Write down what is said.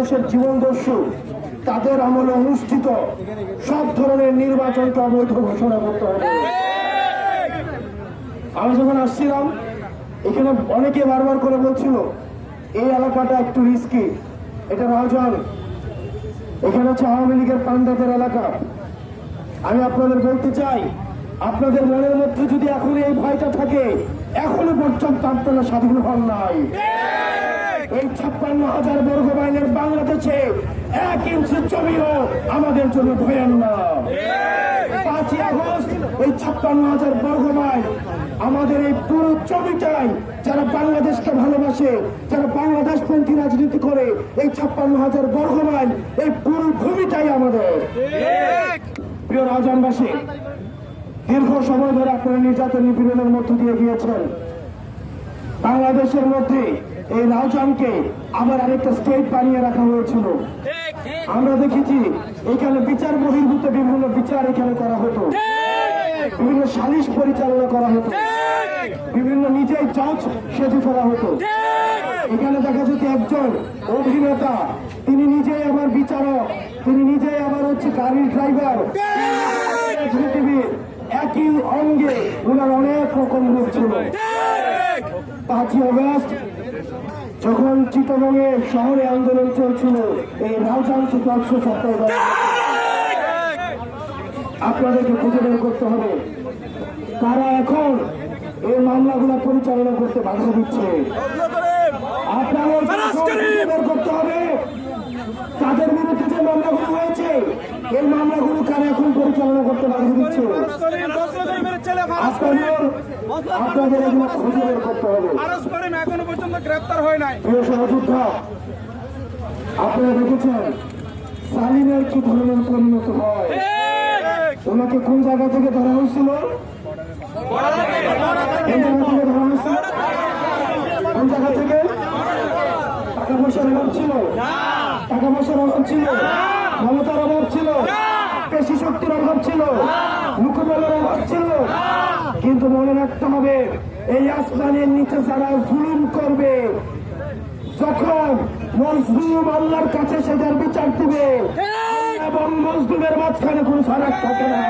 মানুষের জীবন দস্যু, তাদের আমলে অনুষ্ঠিত সব ধরনের নির্বাচনকে অবৈধ ঘোষণা করতে হবে। আমি যখন আসছিলাম, এখানে অনেকে বারবার করে বলছিল, এই এলাকাটা একটু রিস্কি এটা রাজন এখানে হচ্ছে আওয়ামী লীগের পান্ডাতের এলাকা। আমি আপনাদের বলতে চাই, আপনাদের মনের মধ্যে যদি এখন এই ভয়টা থাকে, এখনও পর্যন্ত আপনারা স্বাধীন হন নাই। এই ছাপ্পান্ন হাজার বর্গ মাইলের বাংলাদেশে এক ইঞ্চি জমিও আমাদের জন্য ভয়ান না পাঁচই আগস্ট, এই ছাপ্পান্ন হাজার বর্গ মাইল আমাদের এই পুরো জমিটাই যারা বাংলাদেশকে ভালোবাসে, যারা বাংলাদেশ পন্থী রাজনীতি করে, এই ছাপ্পান্ন হাজার বর্গ মাইল এই পুরো ভূমিটাই আমাদের। প্রিয় রাজনবাসী, দীর্ঘ সময় ধরে আপনারা নির্যাতন নিপীড়নের মধ্য দিয়ে গিয়েছেন। বাংলাদেশের মধ্যে এই রাউজানকে আবার আরেকটা স্টেট বানিয়ে রাখা হয়েছিল। আমরা দেখেছি, এখানে বিচার বহির্ভূত বিভিন্ন বিচার এখানে করা হতো। বিভিন্ন সালিশ পরিচালনা করা হতো। বিভিন্ন নিজেই জজ সেজে ফেলা হতো। এখানে দেখা যেত একজন অভিনেতা, তিনি নিজেই আমার বিচারক, তিনি নিজেই আমার হচ্ছে গাড়ির ড্রাইভার একই অঙ্গে ওনার অনেক রকম রূপ ছিল। পাঁচই অগস্ট যখন চিত্তবঙ্গে শহরে আন্দোলন চলছিল এই রাউজান থেকে একশো সপ্তাহ আপনাদেরকে খুঁজে বের করতে হবে। তারা এখন এই মামলাগুলো পরিচালনা করতে বাধা দিচ্ছে। আপনাদের করতে হবে। তাদের বিরুদ্ধে যে মামলাগুলো হয়েছে এই মামলাগুলো কারা এখন পরিচালনা করতে বাধা দিচ্ছে? আপনাদের আপনাদের এগুলো খুঁজে বের করতে হবে। এখনও পর্যন্ত গ্রেপ্তার হয় নাই। প্রিয় সহযোদ্ধা আপনারা দেখেছেন সালিমের কি ধরনের পরিণত হয়? ওনাকে কোন জায়গা থেকে ধরা হয়েছিল? কোন জায়গা থেকে ধরা হয়েছিল? কোন জায়গা থেকে? টাকা পয়সার অভাব ছিল? টাকা পয়সার অভাব ছিল? ক্ষমতার অভাব ছিল? পেশি শক্তির অভাব ছিল? মুখবলের অভাব ছিল? কিন্তু মনে রাখতে হবে এই আসমানের নিচে যারা জুলুম করবে যখন মজলুম আল্লাহর কাছে সেটার বিচার দিবে এবং মজলুমের মাঝখানে কোনো ফারাক থাকে না।